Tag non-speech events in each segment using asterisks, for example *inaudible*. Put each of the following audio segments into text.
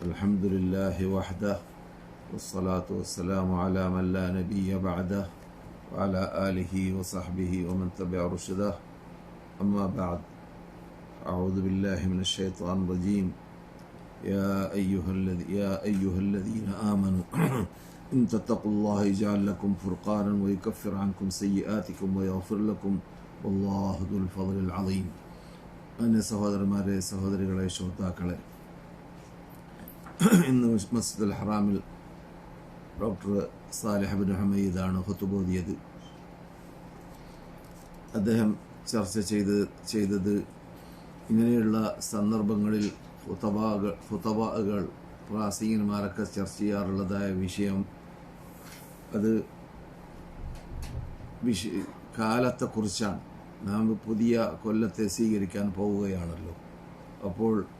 الحمد لله وحده والصلاة والسلام على من لا نبي بعده وعلى آله وصحبه ومن تبع رشده. أما بعد أعوذ بالله من الشيطان الرجيم. يا أيها, الذي يا أيها الذين آمنوا *clears throat* إن تتقوا الله يجعل لكم فرقانا ويكفر عنكم سيئاتكم ويغفر لكم والله ذو الفضل العظيم. أنا سهودر ماري سهودر غلاي شوتاكلي *coughs* ഇന്ന് മസ്ജിദുൽ ഹറാമിൽ ഡോക്ടർ സാലിഹ് ബിൻ ഹമീദാണ് ഹുത്തുബോധിയത് അദ്ദേഹം ചർച്ച ചെയ്ത് ചെയ്തത് ഇങ്ങനെയുള്ള സന്ദർഭങ്ങളിൽ ഫുതബാകൾ ഫുതബാകൾ പ്രാസീനന്മാരൊക്കെ ചർച്ച ചെയ്യാറുള്ളതായ വിഷയം. അത് വിഷ കാലത്തെക്കുറിച്ചാണ്. നാം പുതിയ കൊല്ലത്തെ സ്വീകരിക്കാൻ പോവുകയാണല്ലോ. അപ്പോൾ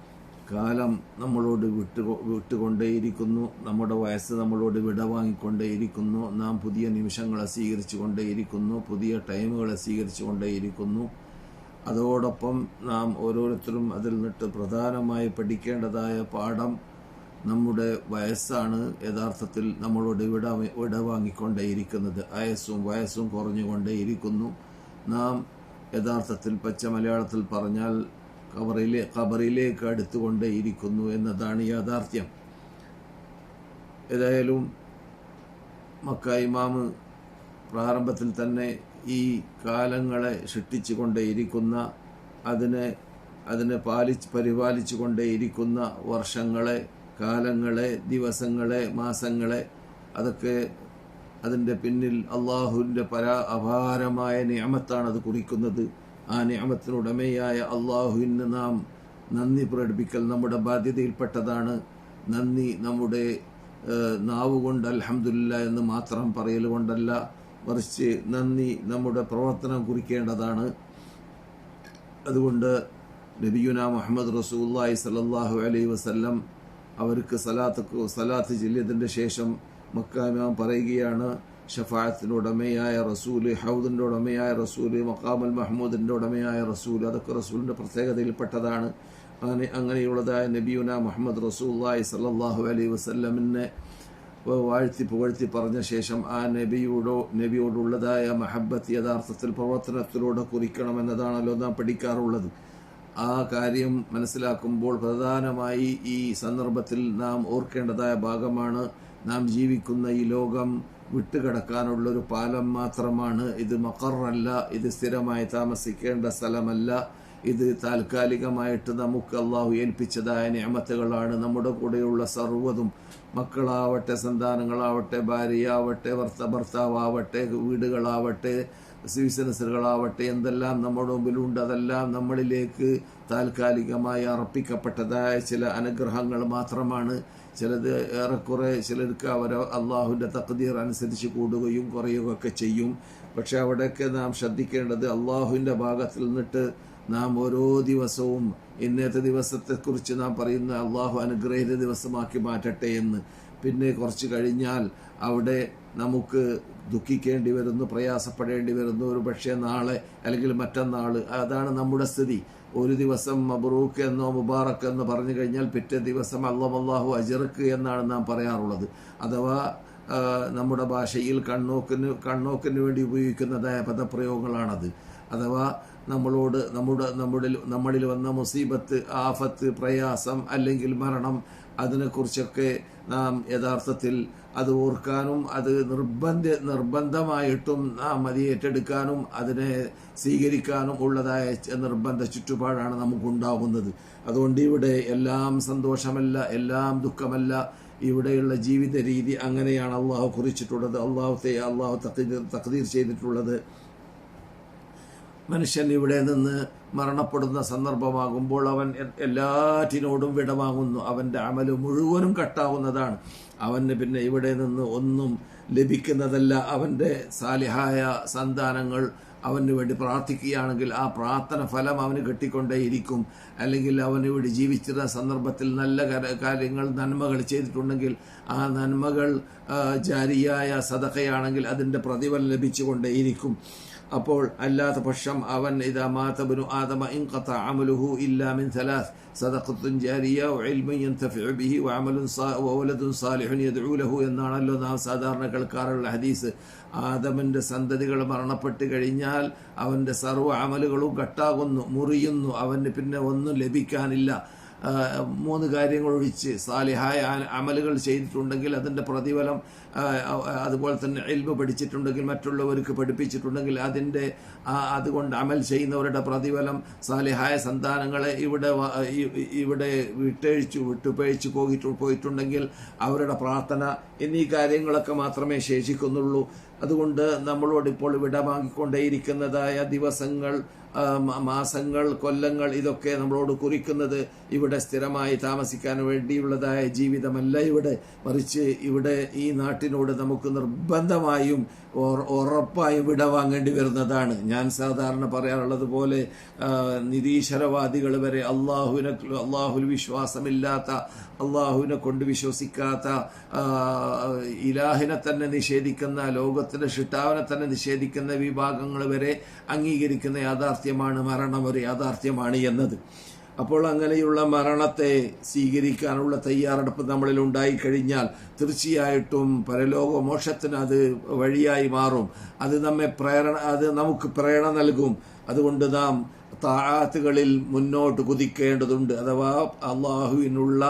കാലം നമ്മളോട് വിട്ടു വിട്ടുകൊണ്ടേയിരിക്കുന്നു. നമ്മുടെ വയസ്സ് നമ്മളോട് വിട വാങ്ങിക്കൊണ്ടേയിരിക്കുന്നു. നാം പുതിയ നിമിഷങ്ങളെ സ്വീകരിച്ചു കൊണ്ടേയിരിക്കുന്നു. പുതിയ ടൈമുകളെ സ്വീകരിച്ചു കൊണ്ടേയിരിക്കുന്നു. അതോടൊപ്പം നാം ഓരോരുത്തരും അതിൽ നിന്നിട്ട് പ്രധാനമായി പഠിക്കേണ്ടതായ പാഠം നമ്മുടെ വയസ്സാണ്. യഥാർത്ഥത്തിൽ നമ്മളോട് വിട വിടവാങ്ങിക്കൊണ്ടേയിരിക്കുന്നത് ആയസ്സും വയസ്സും കുറഞ്ഞുകൊണ്ടേയിരിക്കുന്നു. നാം യഥാർത്ഥത്തിൽ പച്ച മലയാളത്തിൽ പറഞ്ഞാൽ കബറിലെ കബറിലേക്ക് അടുത്തുകൊണ്ടേയിരിക്കുന്നു എന്നതാണ് യാഥാർത്ഥ്യം. ഏതായാലും മക്ക ഇമാമ് പ്രാരംഭത്തിൽ തന്നെ ഈ കാലങ്ങളെ സൃഷ്ടിച്ചു കൊണ്ടേയിരിക്കുന്ന അതിനെ അതിനെ പാലിച്ച് പരിപാലിച്ചു കൊണ്ടേയിരിക്കുന്ന വർഷങ്ങളെ കാലങ്ങളെ ദിവസങ്ങളെ മാസങ്ങളെ അതൊക്കെ അതിന്റെ പിന്നിൽ അള്ളാഹുവിന്റെ പരാ അപാരമായ നിയമത്താണ് അത് കുറിക്കുന്നത്. ആ നിയമത്തിനുടമയായ അള്ളാഹുവിന് നാം നന്ദി പ്രകടിപ്പിക്കൽ നമ്മുടെ ബാധ്യതയിൽപ്പെട്ടതാണ്. നന്ദി നമ്മുടെ നാവ് കൊണ്ട് അലഹമില്ല എന്ന് മാത്രം പറയൽ കൊണ്ടല്ല മറിച്ച് നന്ദി നമ്മുടെ പ്രവർത്തനം കുറിക്കേണ്ടതാണ്. അതുകൊണ്ട് നബിയുന മുഹമ്മദ് റസൂല്ലായി സലല്ലാഹു അലൈ വസല്ലം അവർക്ക് സലാത്ത് സലാത്ത് ചെല്ലിയതിന്റെ ശേഷം മക്കാമ പറയുകയാണ് ഷഫായത്തിന്റെ ഉടമയായ റസൂൽ ഹൗദിന്റെ ഉടമയായ റസൂൽ മക്കാമൽ മഹ്മൂദിന്റെ ഉടമയായ റസൂൽ അതൊക്കെ റസൂലിന്റെ പ്രത്യേകതയിൽപ്പെട്ടതാണ്. അങ്ങനെ അങ്ങനെയുള്ളതായ നബിയുന മുഹമ്മദ് റസൂല്ലായി സല്ലാഹു അലൈ വസ്ല്ലമിനെ വാഴ്ത്തി പുകഴ്ത്തി പറഞ്ഞ ശേഷം ആ നബിയോടോ നബിയോടുള്ളതായ മഹബത്ത് യഥാർത്ഥത്തിൽ പ്രവർത്തനത്തിലൂടെ കുറിക്കണമെന്നതാണല്ലോ നാം പഠിക്കാറുള്ളത്. ആ കാര്യം മനസ്സിലാക്കുമ്പോൾ പ്രധാനമായി ഈ സന്ദർഭത്തിൽ നാം ഓർക്കേണ്ടതായ ഭാഗമാണ് നാം ജീവിക്കുന്ന ഈ ലോകം വിട്ടുകിടക്കാനുള്ള ഒരു പാലം മാത്രമാണ്. ഇത് മക്കറല്ല ഇത് സ്ഥിരമായി താമസിക്കേണ്ട സ്ഥലമല്ല. ഇത് താൽക്കാലികമായിട്ട് നമുക്ക് അള്ളാഹു ഏൽപ്പിച്ചതായ നിയമത്തുകളാണ്. നമ്മുടെ കൂടെയുള്ള സർവതും മക്കളാവട്ടെ സന്താനങ്ങളാവട്ടെ ഭാര്യയാവട്ടെ ഭർത്ത ഭർത്താവട്ടെ വീടുകളാവട്ടെ ബിസിനസ്സുകളാവട്ടെ എന്തെല്ലാം നമ്മുടെ മുമ്പിലുണ്ട് അതെല്ലാം നമ്മളിലേക്ക് താൽക്കാലികമായി അർപ്പിക്കപ്പെട്ടതായ ചില അനുഗ്രഹങ്ങൾ മാത്രമാണ്. ചിലത് ഏറെക്കുറെ ചിലർക്ക് അവർ അള്ളാഹുവിന്റെ തക്തീർ അനുസരിച്ച് കൂടുകയും കുറയുകയൊക്കെ ചെയ്യും. പക്ഷെ അവിടെയൊക്കെ നാം ശ്രദ്ധിക്കേണ്ടത് അള്ളാഹുവിന്റെ ഭാഗത്തിൽ നിന്നിട്ട് നാം ഓരോ ദിവസവും ഇന്നത്തെ ദിവസത്തെ കുറിച്ച് നാം പറയുന്ന അള്ളാഹു അനുഗ്രഹിത ദിവസമാക്കി മാറ്റട്ടെ എന്ന്. പിന്നെ കുറച്ച് കഴിഞ്ഞാൽ അവിടെ നമുക്ക് ദുഃഖിക്കേണ്ടി വരുന്നു പ്രയാസപ്പെടേണ്ടി വരുന്നു. ഒരു പക്ഷേ നാളെ അല്ലെങ്കിൽ മറ്റന്നാൾ അതാണ് നമ്മുടെ സ്ഥിതി. ഒരു ദിവസം മബ്രൂക്ക് എന്നോ മുബാറക്ക് എന്നോ പറഞ്ഞു കഴിഞ്ഞാൽ പിറ്റേ ദിവസം അള്ളമല്ലാഹു അജറക്ക് എന്നാണ് നാം പറയാറുള്ളത്. അഥവാ നമ്മുടെ ഭാഷയിൽ കണ്ണോക്കിന് കണ്ണോക്കിന് വേണ്ടി ഉപയോഗിക്കുന്നതായ പദപ്രയോഗങ്ങളാണത്. അഥവാ നമ്മളോട് നമ്മുടെ നമ്മുടെ നമ്മളിൽ വന്ന മുസീബത്ത് ആഫത്ത് പ്രയാസം അല്ലെങ്കിൽ മരണം അതിനെക്കുറിച്ചൊക്കെ നാം യഥാർത്ഥത്തിൽ അത് ഓർക്കാനും അത് നിർബന്ധ നിർബന്ധമായിട്ടും നാം അത് ഏറ്റെടുക്കാനും അതിനെ സ്വീകരിക്കാനും ഉള്ളതായ നിർബന്ധ ചുറ്റുപാടാണ് നമുക്കുണ്ടാകുന്നത് അതുകൊണ്ട് ഇവിടെ എല്ലാം സന്തോഷമല്ല എല്ലാം ദുഃഖമല്ല. ഇവിടെയുള്ള ജീവിത രീതി അങ്ങനെയാണ് അള്ളാഹു കുറിച്ചിട്ടുള്ളത് അള്ളാഹു തക്തീർ തക്തീർ ചെയ്തിട്ടുള്ളത്. മനുഷ്യൻ ഇവിടെ നിന്ന് മരണപ്പെടുന്ന സന്ദർഭമാകുമ്പോൾ അവൻ എല്ലാറ്റിനോടും വിടവാങ്ങുന്നു. അവന്റെ അമൽ മുഴുവനും കട്ടാവുന്നതാണ്. അവന് പിന്നെ ഇവിടെ നിന്ന് ഒന്നും ലഭിക്കുന്നതല്ല. അവന്റെ സാലിഹായ സന്താനങ്ങൾ അവന് വേണ്ടി പ്രാർത്ഥിക്കുകയാണെങ്കിൽ ആ പ്രാർത്ഥന ഫലം അവന് കിട്ടിക്കൊണ്ടേയിരിക്കും. അല്ലെങ്കിൽ അവന് വേണ്ടി ജീവിച്ചിരുന്ന സന്ദർഭത്തിൽ നല്ല കാര്യങ്ങൾ നന്മകൾ ചെയ്തിട്ടുണ്ടെങ്കിൽ ആ നന്മകൾ ജാരിയായ സതകയാണെങ്കിൽ അതിന്റെ പ്രതിഫലം ലഭിച്ചുകൊണ്ടേയിരിക്കും. അപ്പോൾ അല്ലാത്ത പക്ഷം അവൻ ഇതാ മാതബനു ആദമ ഇൻ ഖത അമലുഹു ഇല്ലാ മിൻ ഥലാത്ത് സദഖത്തുൻ ജാരിയ വഇൽമുൻ യൻതഫഉ ബിഹി വഅമലുൻ വവലദുൻ സാലിഹുൻ യദ്ഉ ലഹു എന്നാണല്ലോ നാം സാധാരണ കേൾക്കാറുള്ള ഹദീസ്. ആദമന്റെ സന്തതികൾ മരണപ്പെട്ട് കഴിഞ്ഞാൽ അവന്റെ സർവ അമലുകളും കട്ടാകുന്നു മുറിയുന്നു. അവന് പിന്നെ ഒന്നും ലഭിക്കാനില്ല. മൂന്ന് കാര്യങ്ങൾ ഒഴിച്ച് സാലിഹായ അമലുകൾ ചെയ്തിട്ടുണ്ടെങ്കിൽ അതിന്റെ പ്രതിഫലം അതുപോലെ തന്നെ എൽബ് പഠിച്ചിട്ടുണ്ടെങ്കിൽ മറ്റുള്ളവർക്ക് പഠിപ്പിച്ചിട്ടുണ്ടെങ്കിൽ അതിന്റെ അതുകൊണ്ട് അമൽ ചെയ്യുന്നവരുടെ പ്രതിഫലം സാലിഹായ സന്താനങ്ങളെ ഇവിടെ ഇവിടെ വിട്ടഴിച്ചു വിട്ടുപഴിച്ചു പോയിട്ട് പോയിട്ടുണ്ടെങ്കിൽ അവരുടെ പ്രാർത്ഥന എന്നീ കാര്യങ്ങളൊക്കെ മാത്രമേ ശേഷിക്കുന്നുള്ളൂ. അതുകൊണ്ട് നമ്മളോട് ഇപ്പോൾ വിടവാങ്ങിക്കൊണ്ടേയിരിക്കുന്നതായ ദിവസങ്ങൾ മാസങ്ങൾ കൊല്ലങ്ങൾ ഇതൊക്കെ നമ്മളോട് കുറിക്കുന്നത് ഇവിടെ സ്ഥിരമായി താമസിക്കാൻ വേണ്ടിയുള്ളതായ ജീവിതമല്ല ഇവിടെ. മറിച്ച് ഇവിടെ ഈ നാട്ടിനോട് നമുക്ക് നിർബന്ധമായും ഉറപ്പായും വിട വാങ്ങേണ്ടി വരുന്നതാണ്. ഞാൻ സാധാരണ പറയാറുള്ളത് പോലെ നിരീശ്വരവാദികൾ വരെ അള്ളാഹുവിനെ അള്ളാഹുൽ വിശ്വാസമില്ലാത്ത അള്ളാഹുവിനെ കൊണ്ട് വിശ്വസിക്കാത്ത ഇലാഹിനെ തന്നെ നിഷേധിക്കുന്ന ലോകത്തിലെ ഷിട്ടാവിനെ തന്നെ നിഷേധിക്കുന്ന വിഭാഗങ്ങൾ വരെ അംഗീകരിക്കുന്ന യാഥാർത്ഥ്യമാണ് മരണം ഒരു യാഥാർത്ഥ്യമാണ് എന്നത്. അപ്പോൾ അങ്ങനെയുള്ള മരണത്തെ സ്വീകരിക്കാനുള്ള തയ്യാറെടുപ്പ് നമ്മളിൽ ഉണ്ടായിക്കഴിഞ്ഞാൽ തീർച്ചയായിട്ടും പരലോക മോക്ഷത്തിന് അത് വഴിയായി മാറും. അത് നമ്മെ പ്രേരണ അത് നമുക്ക് പ്രേരണ നൽകും. അതുകൊണ്ട് നാം താഴാത്തുകളിൽ മുന്നോട്ട് കുതിക്കേണ്ടതുണ്ട്. അഥവാ അള്ളാഹുവിനുള്ള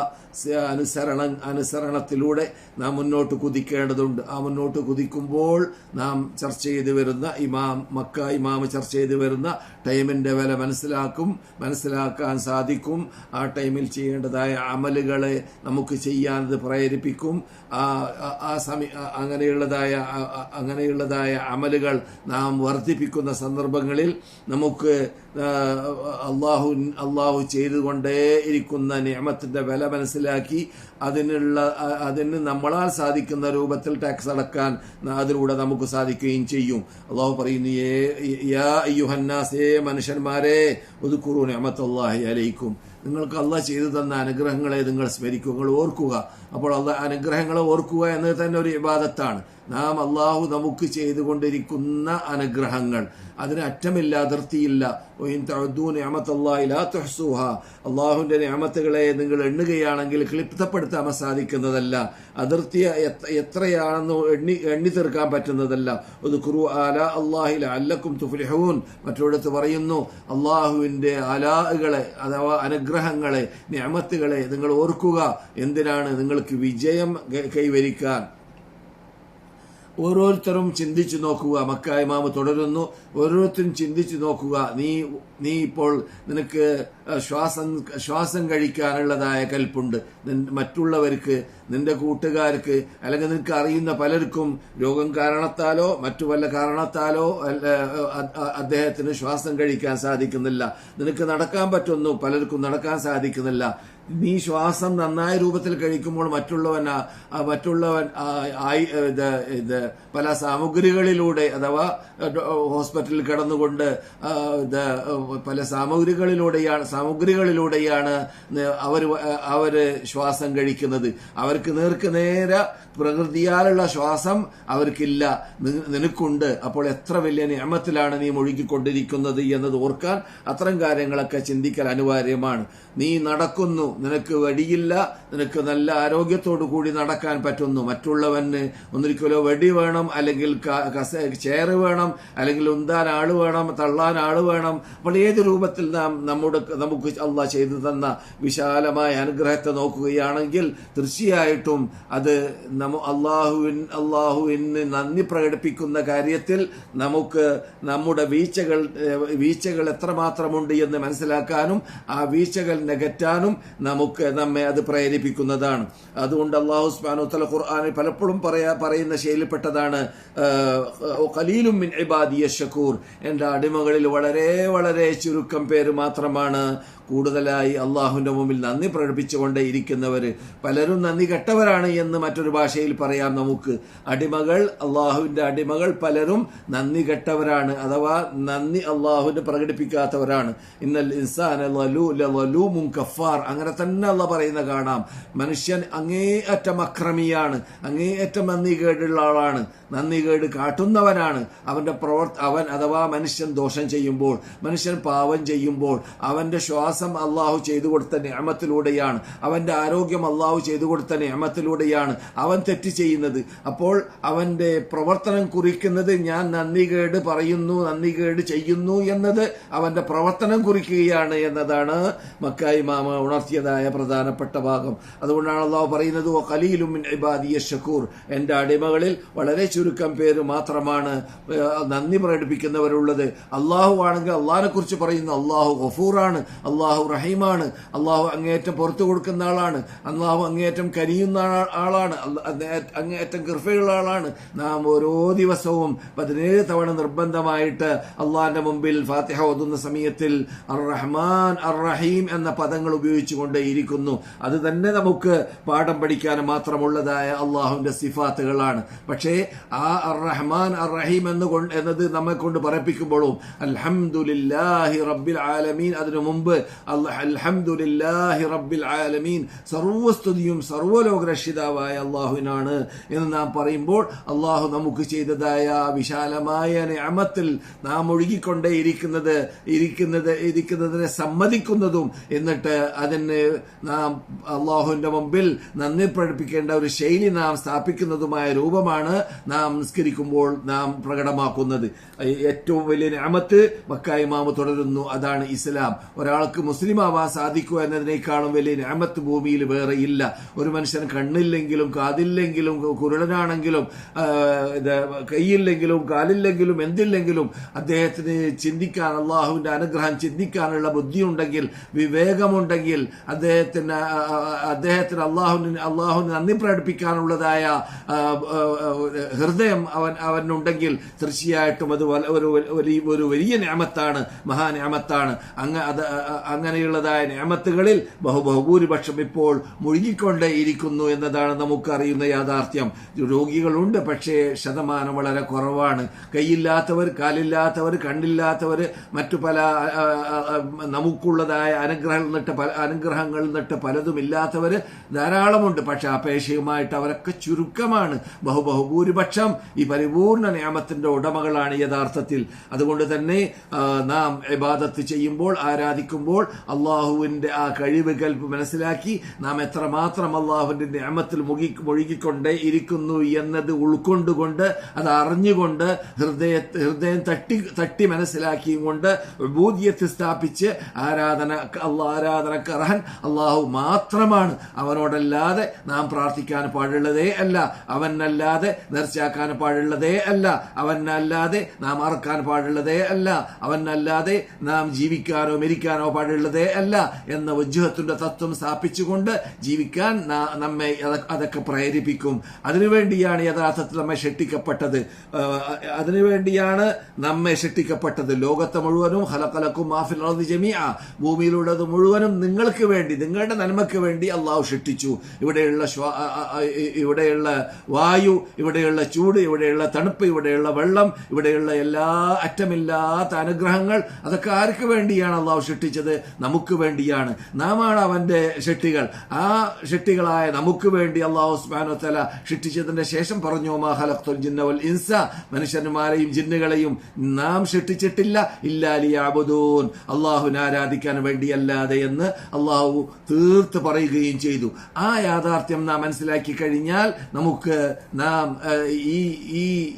അനുസരണ അനുസരണത്തിലൂടെ നാം മുന്നോട്ട് കുതിക്കേണ്ടതുണ്ട്. ആ മുന്നോട്ട് കുതിക്കുമ്പോൾ നാം ചർച്ച ചെയ്ത് വരുന്ന ഇമാം മക്ക ഇമാമ് ചർച്ച ചെയ്ത് വരുന്ന ടൈമിന്റെ വില മനസ്സിലാക്കും മനസ്സിലാക്കാൻ സാധിക്കും. ആ ടൈമിൽ ചെയ്യേണ്ടതായ അമലുകളെ നമുക്ക് ചെയ്യാൻ അത് പ്രേരിപ്പിക്കും. ആ സമയ അങ്ങനെയുള്ളതായ അങ്ങനെയുള്ളതായ അമലുകൾ നാം വർദ്ധിപ്പിക്കുന്ന സന്ദർഭങ്ങളിൽ നമുക്ക് അള്ളാഹു അള്ളാഹു ചെയ്തുകൊണ്ടേ ഇരിക്കുന്ന നിയമത്തിന്റെ വില മനസ്സിലാക്കി അതിനുള്ള അ- അതിന് നമ്മളാൽ സാധിക്കുന്ന രൂപത്തിൽ ടാക്സ് അടക്കാൻ അതിലൂടെ നമുക്ക് സാധിക്കുകയും ചെയ്യും. അള്ളാഹു പറയുന്നു "ഏ- മനുഷ്യന്മാരെ ഒതുക്കുറു അമത്തല്ലാഹി അലൈക്കും. നിങ്ങൾക്ക് അള്ളാഹ് ചെയ്തു തന്ന അനുഗ്രഹങ്ങളെ നിങ്ങൾ സ്മരിക്കുക നിങ്ങൾ ഓർക്കുക. അപ്പോൾ അള്ളാഹ് അനുഗ്രഹങ്ങളെ ഓർക്കുക എന്നത് തന്നെ ഒരു ഇബാദത്താണ്. നാം അള്ളാഹു നമുക്ക് ചെയ്തുകൊണ്ടിരിക്കുന്ന അനുഗ്രഹങ്ങൾ. അതിന് അറ്റമില്ല അതിർത്തിയില്ല. അള്ളാഹുവിന്റെ നിയമത്തുകളെ നിങ്ങൾ എണ്ണുകയാണെങ്കിൽ ക്ലിപ്തപ്പെടുത്താൻ സാധിക്കുന്നതല്ല. അതിർത്തി എത്ര- എത്രയാണെന്ന് എണ്ണി എണ്ണി തീർക്കാൻ പറ്റുന്നതല്ല. ഒരു കുറു ആല അള്ളാഹില അല്ലക്കും തുഫ്ലിഹൂൻ. മറ്റൊരിടത്ത് പറയുന്നു അള്ളാഹുവിന്റെ അലാഹുകളെ അഥവാ അനുഗ്രഹങ്ങളെ നിയമത്തുകളെ നിങ്ങൾ ഓർക്കുക. എന്തിനാണ് നിങ്ങൾക്ക് വിജയം കൈവരിക്കാൻ? ഓരോരുത്തരും ചിന്തിച്ചു നോക്കുക. മക്കായ മാമ തുടരുന്നു. ഓരോരുത്തരും ചിന്തിച്ചു നോക്കുക. നീ നീ ഇപ്പോൾ നിനക്ക് ശ്വാസം ശ്വാസം കഴിക്കാനുള്ളതായ കൽപ്പുണ്ട്. മറ്റുള്ളവർക്ക് നിന്റെ കൂട്ടുകാർക്ക് അല്ലെങ്കിൽ നിനക്ക് അറിയുന്ന പലർക്കും രോഗം കാരണത്താലോ മറ്റു വല്ല കാരണത്താലോ അദ്ദേഹത്തിന് ശ്വാസം കഴിക്കാൻ സാധിക്കുന്നില്ല. നിനക്ക് നടക്കാൻ പറ്റുന്നു പലർക്കും നടക്കാൻ സാധിക്കുന്നില്ല. നീ ശ്വാസം നന്നായ രൂപത്തിൽ കഴിക്കുമ്പോൾ മറ്റുള്ളവൻ മറ്റുള്ളവൻ ഇത് പല സാമഗ്രികളിലൂടെ അഥവാ ഹോസ്പിറ്റലിൽ കിടന്നുകൊണ്ട് പല സാമഗ്രികളിലൂടെയാണ് സാമഗ്രികളിലൂടെയാണ് അവർ അവർ ശ്വാസം കഴിക്കുന്നത്. അവർക്ക് നേർക്ക് നേരെ പ്രകൃതിയാലുള്ള ശ്വാസം അവർക്കില്ല. നിനക്കുണ്ട്. അപ്പോൾ എത്ര വലിയ നിയമത്തിലാണ് നീ മുഴുകിക്കൊണ്ടിരിക്കുന്നത് എന്നത് ഓർക്കാൻ അത്തരം കാര്യങ്ങളൊക്കെ ചിന്തിക്കൽ അനിവാര്യമാണ്. നീ നടക്കുന്നു. നിനക്ക് വടിയില്ല നിനക്ക് നല്ല ആരോഗ്യത്തോടു കൂടി നടക്കാൻ പറ്റുന്നു. മറ്റുള്ളവന് ഒന്നിരിക്കലോ വെടി വേണം അല്ലെങ്കിൽ കസ- ചേറ് വേണം അല്ലെങ്കിൽ ഉന്താൻ ആൾ വേണം തള്ളാൻ ആൾ വേണം. അപ്പോൾ ഏത് രൂപത്തിൽ നാം നമ്മുടെ നമുക്ക് അള്ളാഹ് ചെയ്തു തന്ന വിശാലമായ അനുഗ്രഹത്തെ നോക്കുകയാണെങ്കിൽ തീർച്ചയായിട്ടും അത് നമ്മ അള്ളാഹുവിൻ അള്ളാഹുവിന് നന്ദി പ്രകടിപ്പിക്കുന്ന കാര്യത്തിൽ നമുക്ക് നമ്മുടെ വീഴ്ചകൾ വീഴ്ചകൾ എത്രമാത്രമുണ്ട് എന്ന് മനസ്സിലാക്കാനും ആ വീഴ്ചകൾ നികറ്റാനും നമുക്ക് നമ്മെ അത് പ്രേരിപ്പിക്കുന്നതാണ്. അതുകൊണ്ട് അള്ളാഹു സ്മാനുത്തല ഖുർആാനിൽ പലപ്പോഴും പറയാ പറയുന്ന ശൈലിപ്പെട്ടതാണ് കലീലും മിൻ ഇബാദിയ ഷക്കൂർ എന്റെ അടിമകളിൽ വളരെ വളരെ ചുരുക്കം പേര് മാത്രമാണ് കൂടുതലായി അള്ളാഹുവിന്റെ മുമ്പിൽ നന്ദി പ്രകടിപ്പിച്ചുകൊണ്ടേ ഇരിക്കുന്നവർ പലരും നന്ദി കെട്ടവരാണ് എന്ന് മറ്റൊരു ഭാഷയിൽ പറയാം നമുക്ക്. അടിമകൾ അള്ളാഹുവിന്റെ അടിമകൾ പലരും നന്ദി കെട്ടവരാണ് അഥവാ നന്ദി അള്ളാഹുവിന് പ്രകടിപ്പിക്കാത്തവരാണ്. ഇന്നൽ ഇൻസാൻ കഫാർ. അങ്ങനെ തന്നെ അല്ല പറയുന്ന കാണാം. മനുഷ്യൻ അങ്ങേയറ്റം അക്രമിയാണ്. അങ്ങേയറ്റം നന്ദി കേടുള്ള ആളാണ്. നന്ദി കേട് കാട്ടുന്നവനാണ്. അവന്റെ പ്രവർത്ത അവൻ അഥവാ മനുഷ്യൻ ദോഷം ചെയ്യുമ്പോൾ മനുഷ്യൻ പാവം ചെയ്യുമ്പോൾ അവന്റെ ശ്വാസം അള്ളാഹു ചെയ്തു കൊടുത്ത നിയമത്തിലൂടെയാണ്. അവന്റെ ആരോഗ്യം അള്ളാഹു ചെയ്തു കൊടുത്ത നിയമത്തിലൂടെയാണ് അവൻ തെറ്റ് ചെയ്യുന്നത്. അപ്പോൾ അവന്റെ പ്രവർത്തനം കുറിക്കുന്നത് ഞാൻ നന്ദി കേട് പറയുന്നു നന്ദി കേട് ചെയ്യുന്നു എന്നത് അവന്റെ പ്രവർത്തനം കുറിക്കുകയാണ് എന്നതാണ് മക്കായി മാമ ഉണർത്തിയതായ പ്രധാനപ്പെട്ട ഭാഗം. അതുകൊണ്ടാണ് അള്ളാഹു പറയുന്നത് "വ ഖലീലും മിൻ ഇബാദിയ ഷക്കൂർ എന്റെ അടിമകളിൽ വളരെ ചുരുക്കം പേര് മാത്രമാണ് നന്ദി പ്രകടിപ്പിക്കുന്നവരുള്ളത്. അള്ളാഹു ആണെങ്കിൽ അള്ളാഹിനെ കുറിച്ച് പറയുന്നു അള്ളാഹു ഗഫൂറാണ് അള്ളാഹു റഹീമാണ് അള്ളാഹു അങ്ങേയറ്റം പുറത്തു കൊടുക്കുന്ന ആളാണ് അള്ളാഹു അങ്ങേയറ്റം കരിയുന്ന ആളാണ് അങ്ങേയറ്റം കൃഫയുള്ള ആളാണ്. നാം ഓരോ ദിവസവും പതിനേഴ് തവണ നിർബന്ധമായിട്ട് അള്ളാഹിന്റെ മുമ്പിൽ ഫാത്തിഹ ഓതുന്ന സമയത്തിൽ അർ റഹ്മാൻ അർ റഹീം എന്ന പദങ്ങൾ ഉപയോഗിച്ചുകൊണ്ടേയിരിക്കുന്നു അത് തന്നെ നമുക്ക് പാഠം പഠിക്കാൻ മാത്രമുള്ളതായ അള്ളാഹുവിന്റെ സിഫാത്തുകളാണ്. പക്ഷേ ആ അർ റഹ്മാൻ അർ റഹീം എന്ന് എന്നത് നമ്മെ കൊണ്ട് പറപ്പിക്കുമ്പോഴും അൽഹംദുലില്ലാഹി റബ്ബിൽ ആലമീൻ അതിനു മുമ്പ് അൽഹംദുലില്ലാഹി റബ്ബിൽ ആലമീൻ സർവസ്തുതിയും സർവലോക രക്ഷിതാവായ അള്ളാഹുവിനാണ് എന്ന് നാം പറയുമ്പോൾ അള്ളാഹു നമുക്ക് ചെയ്തതായ വിശാലമായ നിയമത്തിൽ നാം ഒഴുകിക്കൊണ്ടേ ഇരിക്കുന്നത് ഇരിക്കുന്നത് ഇരിക്കുന്നതിനെ സമ്മതിക്കുന്നതും എന്നിട്ട് അതിന് നാം അള്ളാഹുവിന്റെ മുമ്പിൽ നന്ദി പ്രകടിപ്പിക്കേണ്ട ഒരു ശൈലി നാം സ്ഥാപിക്കുന്നതുമായ രൂപമാണ് നാം നിസ്കരിക്കുമ്പോൾ നാം പ്രകടമാക്കുന്നത്. ഏറ്റവും വലിയ ഞാമത്ത് മക്കായി മാമ തുടരുന്നു. അതാണ് ഇസ്ലാം. ഒരാൾക്ക് മുസ്ലിം ആവാൻ സാധിക്കുക എന്നതിനേക്കാളും വലിയ ഞാമത്ത് ഭൂമിയിൽ വേറെ ഇല്ല. ഒരു മനുഷ്യൻ കണ്ണില്ലെങ്കിലും കാതില്ലെങ്കിലും കുരുടനാണെങ്കിലും കൈയില്ലെങ്കിലും കാലില്ലെങ്കിലും എന്തില്ലെങ്കിലും അദ്ദേഹത്തിന് ചിന്തിക്കാൻ അള്ളാഹുവിന്റെ അനുഗ്രഹം ചിന്തിക്കാനുള്ള ബുദ്ധിയുണ്ടെങ്കിൽ വിവേകമുണ്ടെങ്കിൽ അദ്ദേഹത്തിന് അദ്ദേഹത്തിന് അള്ളാഹുവിന് അള്ളാഹുവിന് നന്ദി പ്രകടിപ്പിക്കാനുള്ളതായ ഹൃദയം അവൻ അവനുണ്ടെങ്കിൽ തീർച്ചയായിട്ടും അത് ഒരു വലിയ ഒരു വലിയ ഞാമത്താണ് മഹാന്യാമത്താണ് അങ്ങ അത് അങ്ങനെയുള്ളതായ ഞാമത്തുകളിൽ ബഹു ബഹുഭൂരിപക്ഷം ഇപ്പോൾ മുഴുകിക്കൊണ്ടേ ഇരിക്കുന്നു എന്നതാണ് നമുക്കറിയുന്ന യാഥാർത്ഥ്യം. രോഗികളുണ്ട് പക്ഷേ ശതമാനം വളരെ കുറവാണ്. കൈയില്ലാത്തവർ കാലില്ലാത്തവർ കണ്ണില്ലാത്തവർ മറ്റു പല നമുക്കുള്ളതായ അനുഗ്രഹം എന്നിട്ട് പല അനുഗ്രഹങ്ങളിൽ നിന്നിട്ട് പലതും ഇല്ലാത്തവർ ധാരാളമുണ്ട്. പക്ഷെ അപേക്ഷയുമായിട്ട് അവരൊക്കെ ചുരുക്കമാണ്. ബഹുബഹുഭൂരിപക്ഷം ഈ പരിപൂർണ നിയമത്തിന്റെ ഉടമകളാണ് യഥാർത്ഥത്തിൽ. അതുകൊണ്ട് തന്നെ നാം ഇബാദത്ത് ചെയ്യുമ്പോൾ ആരാധിക്കുമ്പോൾ അള്ളാഹുവിന്റെ ആ കഴിവ് കൽപ്പ് മനസ്സിലാക്കി നാം എത്രമാത്രം അള്ളാഹുവിന്റെ നിയമത്തിൽ മുകി മുഴുകിക്കൊണ്ടേ ഇരിക്കുന്നു എന്നത് ഉൾക്കൊണ്ടുകൊണ്ട് അത് അറിഞ്ഞുകൊണ്ട് ഹൃദയ ഹൃദയം തട്ടി തട്ടി മനസ്സിലാക്കിയും കൊണ്ട് ബൂദ്യത്ത് സ്ഥാപിച്ച് ആരാധന അള്ളാഹ് ആരാധനക്ക് അർഹൻ അള്ളാഹു മാത്രമാണ്. അവനോടല്ലാതെ നാം പ്രാർത്ഥിക്കാൻ പാടുള്ളതേ അല്ല. അവനല്ലാതെ നേർച്ചയാക്കാൻ പാടുള്ളതേ അല്ല. അവനല്ലാതെ നാം അറക്കാൻ പാടുള്ളതേ അല്ല. അവനല്ലാതെ നാം ജീവിക്കാനോ മരിക്കാനോ പാടുള്ളതേ അല്ല എന്ന വജ്ജുഹത്തിന്റെ തത്വം സ്ഥാപിച്ചുകൊണ്ട് ജീവിക്കാൻ നമ്മെ അതൊക്കെ പ്രേരിപ്പിക്കും. അതിനുവേണ്ടിയാണ് യഥാർത്ഥത്തിൽ നമ്മെ ഷെട്ടിക്കപ്പെട്ടത് അതിനുവേണ്ടിയാണ് നമ്മെ ഷെട്ടിക്കപ്പെട്ടത് ലോകത്തെ മുഴുവനും ഹലക്കലക്കും മാഫിൽ ജമിയ ഭൂമിയിലുള്ളത് മുഴുവനും നിങ്ങൾക്ക് വേണ്ടി നിങ്ങളുടെ നന്മയ്ക്ക് വേണ്ടി അള്ളാഹു സൃഷ്ടിച്ചു ഇവിടെയുള്ള ഇവിടെയുള്ള വായു ഇവിടെയുള്ള ചൂട് ഇവിടെയുള്ള തണുപ്പ് ഇവിടെയുള്ള വെള്ളം ഇവിടെയുള്ള എല്ലാ അറ്റമില്ലാത്ത അനുഗ്രഹങ്ങൾ അതൊക്കെ ആർക്ക് വേണ്ടിയാണ് അള്ളാഹു സൃഷ്ടിച്ചത് നമുക്ക് വേണ്ടിയാണ്. നാമാണ് അവന്റെ ഷെട്ടികൾ ആ ഷെട്ടികളായ നമുക്ക് വേണ്ടി അള്ളാഹു ഉസ്മാനോ തല സൃഷ്ടിച്ചതിന്റെ ശേഷം പറഞ്ഞു മഹലഖ്തുൽ ജിന്നവൽ ജിന്ന വൽ ഇൻസ. മനുഷ്യന്മാരെയും ജിന്നുകളെയും നാം സൃഷ്ടിച്ചിട്ടില്ല ഇല്ലാലിയാബുദൂൻ അള്ളാഹുവിനെ ആരാധിക്കാൻ വേണ്ടിയല്ലാതെ എന്ന് അള്ളാഹു തീർത്ത് പറയുകയും ചെയ്തു. ആ യാഥാർത്ഥ്യം നാം മനസ്സിലാക്കി കഴിഞ്ഞാൽ നമുക്ക് നാം ഈ ഈ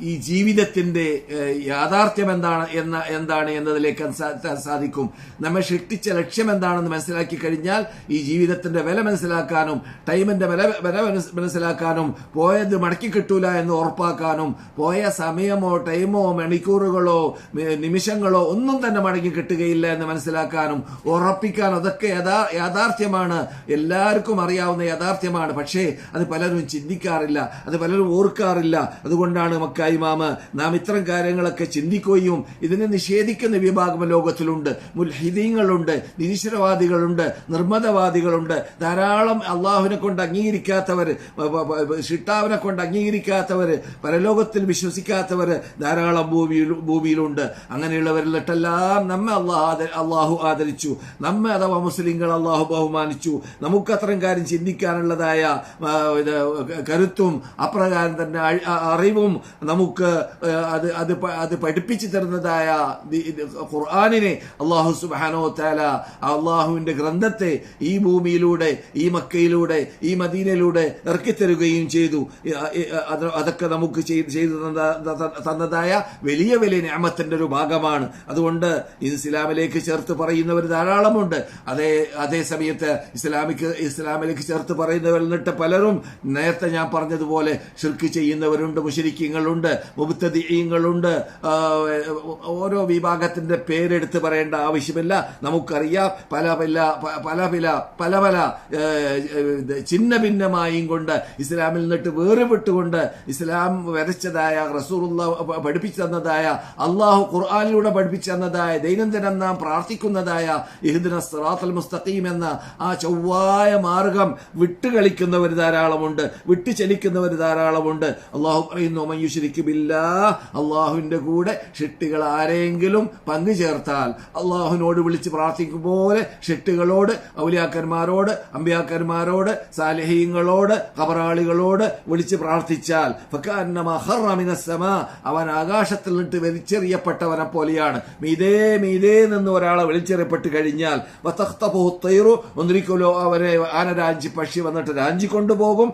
ഈ ജീവിതത്തിന്റെ യാഥാർത്ഥ്യം എന്താണ് എന്ന എന്താണ് എന്നതിലേക്ക് സാധിക്കും. നമ്മെ സൃഷ്ടിച്ച ലക്ഷ്യം എന്താണെന്ന് മനസ്സിലാക്കി കഴിഞ്ഞാൽ ഈ ജീവിതത്തിന്റെ വില മനസ്സിലാക്കാനും ടൈമിന്റെ വില വില മനസ്സിലാക്കാനും പോയത് മടക്കി കിട്ടൂല എന്ന് ഉറപ്പാക്കാനും പോയ സമയമോ ടൈമോ മണിക്കൂറുകളോ നിമിഷങ്ങളോ ഒന്നും തന്നെ മടങ്ങി കിട്ടുകയില്ല എന്ന് മനസ്സിലാക്കാനും ഉറപ്പിക്കാനും അതൊക്കെ യാഥാർത്ഥ്യമാണ്. എല്ലാവർക്കും അറിയാവുന്ന യാഥാർത്ഥ്യമാണ്. പക്ഷേ അത് പലരും ചിന്തിക്കാറില്ല. അത് പലരും ഓർക്കാറില്ല. അതുകൊണ്ടാണ് മക്കായി ഇമാമ് നാം ഇത്തരം കാര്യങ്ങളൊക്കെ ചിന്തിക്കുകയും ഇതിനെ നിഷേധിക്കുന്ന വിഭാഗം ലോകത്തിലുണ്ട്. മുൽഹിദീങ്ങളുണ്ട് നിരീശ്വരവാദികളുണ്ട് നിർമ്മതവാദികളുണ്ട്. ധാരാളം അള്ളാഹുവിനെ കൊണ്ട് അംഗീകരിക്കാത്തവർ ഷിട്ടാവിനെ കൊണ്ട് അംഗീകരിക്കാത്തവർ പരലോകത്തിൽ വിശ്വസിക്കാത്തവർ ധാരാളം ഭൂമിയിൽ ഭൂമിയിലുണ്ട്. അങ്ങനെയുള്ളവരിലിട്ടെല്ലാം നമ്മെ അള്ളാഹ് അള്ളാഹു ആദരിച്ചു. നമ്മെ അഥവാ മുസ്ലിങ്ങൾ അള്ളാഹു ബഹുമാനിച്ചു. നമുക്ക് അത്തരം കാര്യം ചിന്തിക്കാനുള്ളതായ കരുത്തും അപ്രകാരം തന്നെ അറിവും നമുക്ക് അത് അത് അത് പഠിപ്പിച്ചു തരുന്നതായ ഖുർആാനിനെ അള്ളാഹു സുബാനോ താല അള്ളാഹുവിന്റെ ഗ്രന്ഥത്തെ ഈ ഭൂമിയിലൂടെ ഈ മക്കയിലൂടെ ഈ മദീനയിലൂടെ ഇറക്കിത്തരുകയും ചെയ്തു. അതൊക്കെ നമുക്ക് ചെയ്ത് ചെയ്തു തന്നതായ വലിയ വലിയ ഞാമത്തിന്റെ ഒരു ഭാഗമാണ്. അതുകൊണ്ട് ഇസ്ലാമിലേക്ക് ചേർത്ത് പറയുന്നവർ ധാരാളമുണ്ട്. അതേ അതേ സമയത്ത് ഇസ്ലാമിക്ക് ഇസ്ലാമിലേക്ക് ചേർത്ത് പറയുന്നവരിൽ നിന്നിട്ട് പലരും നേരത്തെ ഞാൻ പറഞ്ഞതുപോലെ ഷിർക്ക് ചെയ്യുന്നവരുണ്ട് മുഷരിക്കങ്ങളുണ്ട് മുബത്തദീയങ്ങളുണ്ട്. ഓരോ വിഭാഗത്തിന്റെ പേരെടുത്ത് പറയേണ്ട ആവശ്യമില്ല. നമുക്കറിയാം പല പല പല പല പല പല ചിഹ്ന ഭിന്നമായും കൊണ്ട് ഇസ്ലാമിൽ നിന്നിട്ട് വേറുപെട്ടുകൊണ്ട് ഇസ്ലാം വരച്ചതായ റസൂറുള്ള പഠിപ്പിച്ചു തന്നതായ അള്ളാഹു ഖുർആാനിലൂടെ പഠിപ്പിച്ചു തന്നതായ ദൈനംദിനം നാം പ്രാർത്ഥിക്കുന്നതായ ഇഹ്ദിന സിറാത്തുൽ മുസ്തഖീം എന്ന ആ ചൊവ്വായ മാർഗം വിട്ടുകളിക്കുന്നവർ ധാരാളമുണ്ട് വിട്ടുചലിക്കുന്നവർ ധാരാളമുണ്ട്. അള്ളാഹു പറയുന്നു മയ്യുശരിക്ക് ബില്ലാ അള്ളാഹുവിന്റെ കൂടെ ഷിട്ടുകൾ ആരെങ്കിലും പങ്കു ചേർത്താൽ അള്ളാഹുവിനോട് വിളിച്ച് പ്രാർത്ഥിക്കും പോലെ ഷിട്ടുകളോട് ഔലിയാക്കന്മാരോട് അമ്പിയാക്കന്മാരോട് സാലഹീങ്ങളോട് കബറാളികളോട് വിളിച്ച് പ്രാർത്ഥിച്ചാൽ അവൻ ആകാശത്തിൽ നിന്നിട്ട് വലിച്ചെറിയപ്പെട്ടവനെ പോലെയാണ്. മീതേ മീതേ നിന്ന് ഒരാളെ വലിച്ചെറിയപ്പെട്ട് കഴിഞ്ഞാൽ ഒന്നിരിക്കലോ അവരെ ആന രാജി പക്ഷി വന്നിട്ട് രാഞ്ചി കൊണ്ടുപോകും.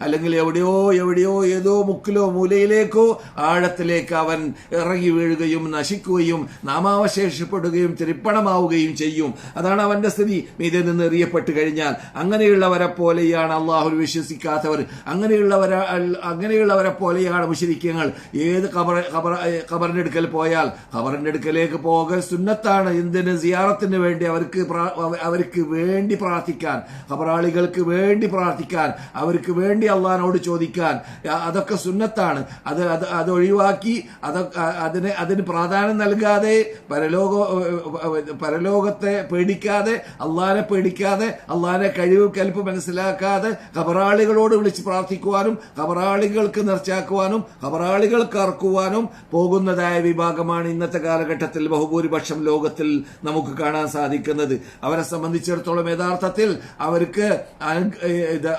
അല്ലെങ്കിൽ എവിടെയോ എവിടെയോ ഏതോ മുക്കിലോ മൂലയിലേക്കോ ആഴത്തിലേക്ക് അവൻ ഇറങ്ങി വീഴുകയും നശിക്കുകയും നാമാവശേഷപ്പെടുകയും തിരിപ്പണമാവുകയും ചെയ്യും. അതാണ് അവന്റെ സ്ഥിതി. മീതെ നിന്ന് എറിയപ്പെട്ട് കഴിഞ്ഞാൽ അങ്ങനെയുള്ളവരെ പോലെയാണ് അള്ളാഹുൽ വിശ്വസിക്കാത്തവർ. അങ്ങനെയുള്ളവരെ അങ്ങനെയുള്ളവരെ പോലെയാണ് മുഷരിക്കങ്ങൾ ഏത് കബർ കബർ കബറിന്റെ അടുക്കൽ പോയാൽ കബറിന്റെ അടുക്കലേക്ക് പോകൽ സുന്നത്താണ്. എന്തിന്? സിയാറത്തിന് വേണ്ടി അവർക്ക് അവർക്ക് വേണ്ടി പ്രാർത്ഥിക്കാൻ. കബറാളികൾക്ക് വേണ്ടി പ്രാർത്ഥിക്കാൻ. അവർക്ക് വേണ്ടി അള്ളഹാനോട് ചോദിക്കാൻ. അ- അതൊക്കെ സുന്നത്താണ്. അത് അത് അത് ഒഴിവാക്കി അതൊക്കെ അതിന് അതിന് പ്രാധാന്യം നൽകാതെ പരലോക പരലോകത്തെ പേടിക്കാതെ അള്ളാനെ പേടിക്കാതെ അള്ളാനെ കഴിവ് കൽപ്പ് മനസ്സിലാക്കാതെ ഖബറാളികളോട് വിളിച്ച് പ്രാർത്ഥിക്കുവാനും ഖബറാളികൾക്ക് നിർച്ചാക്കുവാനും ഖബറാളികൾക്ക് അറക്കുവാനും പോകുന്നതായ വിഭാഗമാണ് ഇന്നത്തെ കാലഘട്ടത്തിൽ ബഹുഭൂരിപക്ഷം ലോകത്തിൽ നമുക്ക് കാണാൻ സാധിക്കുന്നത്. അവരെ സംബന്ധിച്ചിടത്തോളം യഥാർത്ഥത്തിൽ അവർക്ക്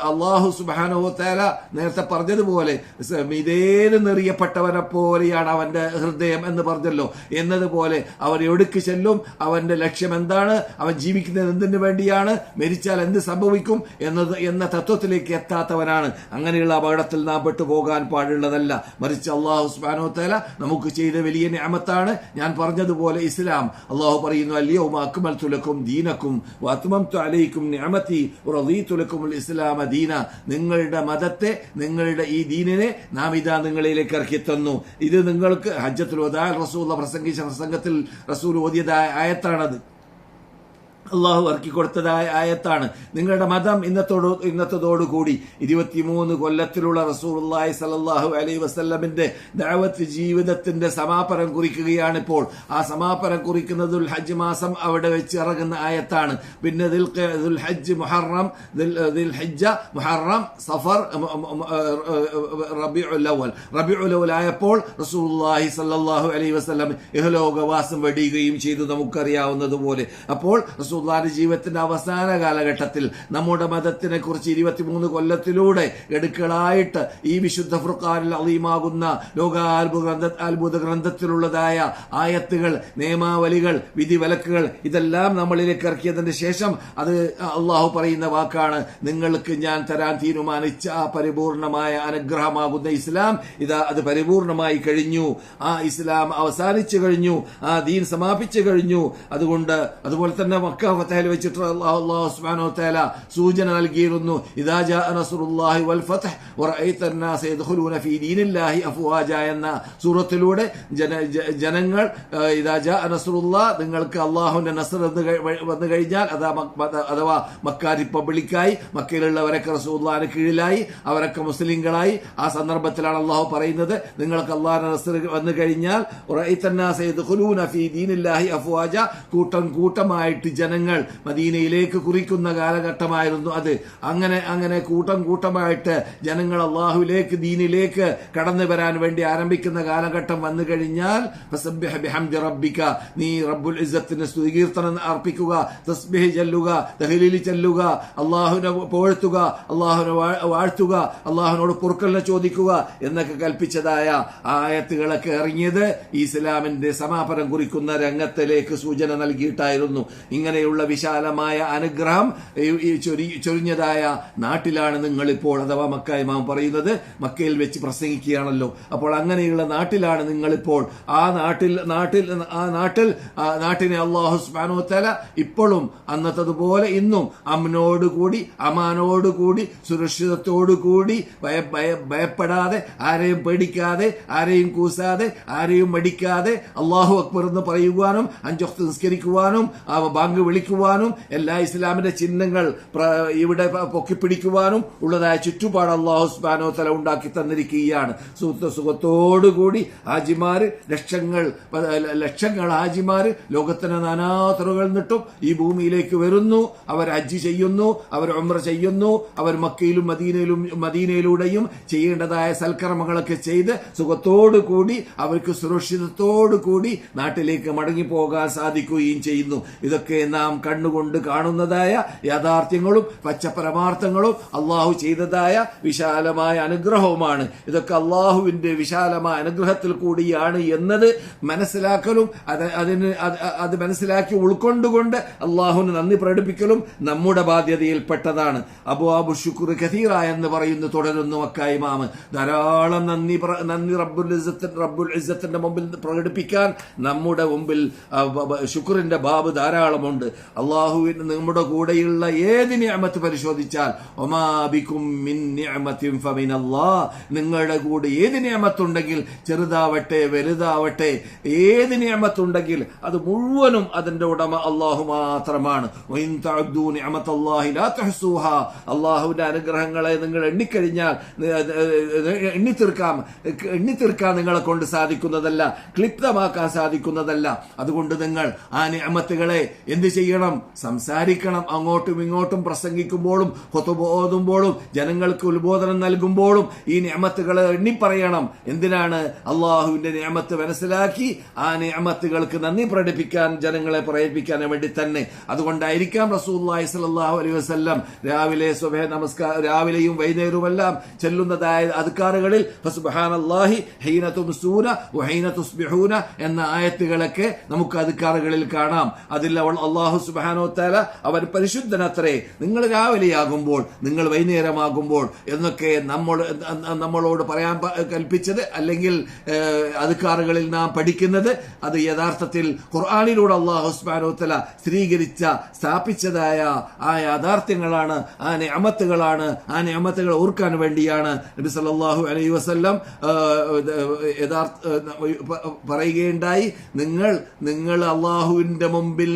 അള്ളാഹു സുബാനോ തേല സുബാനുഭവത്തേല നേരത്തെ പറഞ്ഞതുപോലെ മിതേന് നെറിയപ്പെട്ടവനെ പോലെയാണ് അവന്റെ ഹൃദയം എന്ന് പറഞ്ഞല്ലോ. എന്നതുപോലെ അവൻ എവിടേക്ക് ചെല്ലും? അവന്റെ ലക്ഷ്യം എന്താണ്? അവൻ ജീവിക്കുന്നത് എന്തിനു വേണ്ടിയാണ്? മരിച്ചാൽ എന്ത് സംഭവിക്കും? എന്നത് എന്ന തത്വത്തിലേക്ക് എത്താത്തവനാണ്. അങ്ങനെയുള്ള അപകടത്തിൽ നാം പെട്ടുപോകാൻ പാടുള്ളതല്ല. മറിച്ച് അള്ളാഹു സുബാനോ തല നമുക്ക് ചെയ്ത വലിയ ഞാമത്താണ് ഞാൻ പറഞ്ഞതുപോലെ ഇസ്ലാം. അള്ളാഹു പറയുന്നു അല്ലയോ അക്മൽ തുലക്കും ദീനക്കും അലൈക്കും ഇസ്ലാമ ദീന. നിങ്ങളുടെ മതത്തെ നിങ്ങളുടെ ഈ ദീനിനെ നാം ഇതാ നിങ്ങളിലേക്ക് ഇറക്കി തന്നു. ഇത് നിങ്ങൾക്ക് ഹജ്ജത്തുൽ വദാ റസൂൽ പ്രസംഗിച്ച പ്രസംഗത്തിൽ റസൂൽ ഓതിയതായ ആയത്താണത്. അള്ളാഹു ഇറക്കി കൊടുത്തതായ ആയത്താണ്. നിങ്ങളുടെ മതം ഇന്നത്തോട് ഇന്നത്തതോടുകൂടി ഇരുപത്തിമൂന്ന് കൊല്ലത്തിലുള്ള റസൂലുള്ളാഹി സലല്ലാഹു അലൈ വസ്ല്ലമിന്റെ ദാവത്ത് ജീവിതത്തിന്റെ സമാപനം കുറിക്കുകയാണ് ഇപ്പോൾ. ആ സമാപനം കുറിക്കുന്നത് ഹജ്ജ് മാസം അവിടെ വെച്ച് ഇറങ്ങുന്ന ആയത്താണ്. പിന്നെ ഹജ്ജ് മുഹറം ദിൽ ഹജ്ജ മുഹറം സഫർ റബി ഉലവൽ റബി ആയപ്പോൾ റസൂലുള്ളാഹി സല്ലല്ലാഹു അലൈഹി വസല്ലം ഇഹലോകവാസം വെടിയുകയും ചെയ്തു നമുക്കറിയാവുന്നതുപോലെ. അപ്പോൾ റസൂലുള്ളാഹിന്റെ ജീവിതത്തിന്റെ അവസാന കാലഘട്ടത്തിൽ നമ്മുടെ മതത്തിനെ കുറിച്ച് ഇരുപത്തിമൂന്ന് കൊല്ലത്തിലൂടെ ഗഡുക്കളായിട്ട് ഈ വിശുദ്ധ ഫുർഖാനിൽ അളീമാകുന്ന ലോകാത്ഭുത ഗ്രന്ഥ അത്ഭുത ഗ്രന്ഥത്തിലുള്ളതായ ആയത്തുകൾ നിയമാവലികൾ വിധിവിലക്കുകൾ ഇതെല്ലാം നമ്മളിലേക്ക് ഇറക്കിയതിന് ശേഷം അത് അള്ളാഹു പറയുന്ന വാക്കാണ് നിങ്ങൾക്ക് ഞാൻ തരാൻ തീരുമാനിച്ച ആ പരിപൂർണമായ അനുഗ്രഹമാകുന്ന ഇസ്ലാം ഇതാ അത് പരിപൂർണമായി കഴിഞ്ഞു. ആ ഇസ്ലാം അവസാനിച്ചു കഴിഞ്ഞു. ആ ദീൻ സമാപിച്ചു കഴിഞ്ഞു. അതുകൊണ്ട് അതുപോലെ തന്നെ മക്ക മക്ക ഫത്തഹിൽ വെച്ചിട്ട് അല്ലാഹു അല്ലാഹു സുബ്ഹാനഹു വതആല സൂചന നൽകിയിരുന്നു. വൽ ഫീ എന്ന സൂറത്തിലൂടെ ജന ജനങ്ങൾ ഇതാജ ഇദാ നിങ്ങൾക്ക് അള്ളാഹുവിന്റെ നസർ വന്നു കഴിഞ്ഞാൽ അതാ അഥവാ മക്ക റിപ്പബ്ലിക്കായി മക്കയിലുള്ളവരൊക്കെ റസൂല്ലാന് കീഴിലായി അവരൊക്കെ മുസ്ലിങ്ങളായി. ആ സന്ദർഭത്തിലാണ് അള്ളാഹു പറയുന്നത് നിങ്ങൾക്ക് അള്ളാഹു നസർ വന്നു കഴിഞ്ഞാൽ കൂട്ടം കൂട്ടമായിട്ട് ജനങ്ങൾ മദീനയിലേക്ക് കുറിക്കുന്ന കാലഘട്ടമായിരുന്നു അത്. അങ്ങനെ അങ്ങനെ കൂട്ടം കൂട്ടമായിട്ട് ജനങ്ങൾ അള്ളാഹുവിലേക്ക് ദീനിലേക്ക് കടന്നു വരാൻ വേണ്ടി ആരംഭിക്കുന്ന കാലഘട്ടം വന്നു കഴിഞ്ഞാൽ റബ്ബിക്ക നീ റബ്ബുൽ ഇസ്സത്തിന് സ്തുതികീർത്തനം അർപ്പിക്കുക തസ്ബിഹ് ചെല്ലുക തഹലിൽ ചെല്ലുക അള്ളാഹുവിനെ പോഴ്ത്തുക അള്ളാഹുവിനെ വാ- വാഴ്ത്തുക അള്ളാഹുവിനോട് പൊറുക്കലിനെ ചോദിക്കുക എന്നൊക്കെ കൽപ്പിച്ചതായ ആയത്തുകളൊക്കെ ഇറങ്ങിയത് ഇസ്ലാമിന്റെ സമാപനം കുറിക്കുന്ന രംഗത്തിലേക്ക് സൂചന നൽകിയിട്ടായിരുന്നു. ഇങ്ങനെയുള്ള വിശാലമായ അനുഗ്രഹം ചൊരിഞ്ഞതായ നാട്ടിലാണ് നിങ്ങളിപ്പോൾ അഥവാ മക്ക ഇമാം പറയുന്നത്. മക്കയിൽ വെച്ച് പ്രസംഗിക്കുകയാണല്ലോ. അപ്പോൾ അങ്ങനെയുള്ള നാട്ടിലാണ് നിങ്ങളിപ്പോൾ ആ നാട്ടിൽ നാട്ടിൽ ആ നാട്ടിൽ നാട്ടിനെ അള്ളാഹു സ്മാനോത്തല ഇപ്പോഴും അന്നത്തതുപോലെ ഇന്നും അമ്മനോടുകൂടി അമാനോടുകൂടി സുരക്ഷിതത്തോടുകൂടി ഭയ- ഭയപ്പെടാതെ ആരെയും പേടിക്കാതെ ആരെയും കൂസാതെ ആരെയും മടിക്കാതെ അള്ളാഹു അക്ബർ എന്ന് പറയുവാനും അഞ്ചൊക്കെ നിസ്കരിക്കുവാനും ആ ബാങ്ക് വിളിക്കുവാനും എല്ലാ ഇസ്ലാമിന്റെ ചിഹ്നങ്ങൾ ഇവിടെ പൊക്കിപ്പിടിക്കുവാനും ഉള്ളതായ ചുറ്റുപാട് അള്ളാഹു സ്ബാനോ തല ഉണ്ടാക്കി തന്നിരിക്കുകയാണ്. സുഖത്തോടുകൂടി ഹാജിമാര് ലക്ഷങ്ങൾ ലക്ഷങ്ങൾ ഹാജിമാര് ലോകത്തിന് നാനാത്തറുകൾ നിട്ടും ഈ ഭൂമിയിലേക്ക് വരുന്നു. അവർ ഹജ്ജ് ചെയ്യുന്നു അവർ ഉംറ ചെയ്യുന്നു അവർ മക്കയിലും മദീനയിലും മദീനയിലൂടെയും ചെയ്യേണ്ടതായ സൽക്കർമ്മങ്ങളൊക്കെ ചെയ്ത് സുഖത്തോടു കൂടി അവർക്ക് സുരക്ഷിതത്തോടു കൂടി നാട്ടിലേക്ക് മടങ്ങി പോകാൻ സാധിക്കുകയും ചെയ്യുന്നു. ഇതൊക്കെ കണ്ണുകൊണ്ട് കാണുന്നതായ യാഥാർത്ഥ്യങ്ങളും പച്ചപരമാർത്ഥങ്ങളും അള്ളാഹു ചെയ്തതായ വിശാലമായ അനുഗ്രഹവുമാണ്. ഇതൊക്കെ അള്ളാഹുവിന്റെ വിശാലമായ അനുഗ്രഹത്തിൽ കൂടിയാണ് എന്നത് മനസ്സിലാക്കലും അത് അതിന് അത് മനസ്സിലാക്കി ഉൾക്കൊണ്ടുകൊണ്ട് അള്ളാഹുവിന് നന്ദി പ്രകടിപ്പിക്കലും നമ്മുടെ ബാധ്യതയിൽപ്പെട്ടതാണ്. അബു അബു ഷുക്കുർ ഖതീറ എന്ന് പറയുന്നു തുടരുന്നു മക്കായിമാമ് ധാരാളം നന്ദി നന്ദി റബ്ബുൽ റബ്ബുൽ ഇസ്സത്തിന്റെ മുമ്പിൽ പ്രകടിപ്പിക്കാൻ നമ്മുടെ മുമ്പിൽ ശുക്രിന്റെ ബാബ് ധാരാളമുണ്ട്. അള്ളാഹുവിന് നമ്മുടെ കൂടെയുള്ള ഏത് നിയമത്ത് പരിശോധിച്ചാൽ ഒമാബിക്കും നിങ്ങളുടെ കൂടെ ഏത് നിയമത്തുണ്ടെങ്കിൽ ചെറുതാവട്ടെ വലുതാവട്ടെ ഏത് നിയമത്തുണ്ടെങ്കിൽ അത് മുഴുവനും അതിന്റെ ഉടമ അള്ളാഹു മാത്രമാണ്. അള്ളാഹുവിന്റെ അനുഗ്രഹങ്ങളെ നിങ്ങൾ എണ്ണിക്കഴിഞ്ഞാൽ എണ്ണിത്തീർക്കാം എണ്ണിത്തീർക്കാൻ നിങ്ങളെ കൊണ്ട് സാധിക്കുന്നതല്ല ക്ലിപ്തമാക്കാൻ സാധിക്കുന്നതല്ല. അതുകൊണ്ട് നിങ്ങൾ ആ നിയമത്തുകളെ എന്ത് ചെയ്യണം സംസാരിക്കണം അങ്ങോട്ടും ഇങ്ങോട്ടും പ്രസംഗിക്കുമ്പോഴും ഹൊത്തുബ ഓതുമ്പോഴും ജനങ്ങൾക്ക് ഉത്ബോധനം നൽകുമ്പോഴും ഈ നിയമത്തുകളെ എണ്ണിപ്പറയണം. എന്തിനാണ് അള്ളാഹുവിന്റെ നിയമത്ത് മനസ്സിലാക്കി ആ നിയമത്തുകൾക്ക് നന്ദി പ്രകടിപ്പിക്കാൻ ജനങ്ങളെ പ്രേരിപ്പിക്കാൻ വേണ്ടി തന്നെ? അതുകൊണ്ടായിരിക്കാം റസൂല്ലായി സലാഹു അലൈഹി വസ്ല്ലാം രാവിലെ സ്വഭേ നമസ്കാരം രാവിലെയും വൈകുന്നേരവുമെല്ലാം ചെല്ലുന്നതായ അധികാറുകളിൽ എന്ന ആയത്തുകളൊക്കെ നമുക്ക് അധികാറുകളിൽ കാണാം. അതിൽ അവൾ അള്ളാഹു സുബ്ഹാനഹു തആല അവൻ പരിശുദ്ധനത്രേ നിങ്ങൾ രാവിലെയാകുമ്പോൾ നിങ്ങൾ വൈകുന്നേരമാകുമ്പോൾ എന്നൊക്കെ നമ്മൾ നമ്മളോട് പറയാൻ കൽപ്പിച്ചത് അല്ലെങ്കിൽ അധികാറുകളിൽ നാം പഠിക്കുന്നത് അത് യഥാർത്ഥത്തിൽ ഖുർആാനിലൂടെ അള്ളാഹു സുബ്ഹാനഹു തല സ്ഥിരീകരിച്ച സ്ഥാപിച്ചതായ ആ യാഥാർത്ഥ്യങ്ങളാണ് ആ നിയമത്തുകളാണ് ആ നിയമത്തുകൾ ഓർക്കാൻ വേണ്ടിയാണ് നബി സല്ലാഹു അലൈ വസ്ല്ലാം യഥാർത്ഥ പറയുകയുണ്ടായി. നിങ്ങൾ നിങ്ങൾ അള്ളാഹുവിന്റെ മുമ്പിൽ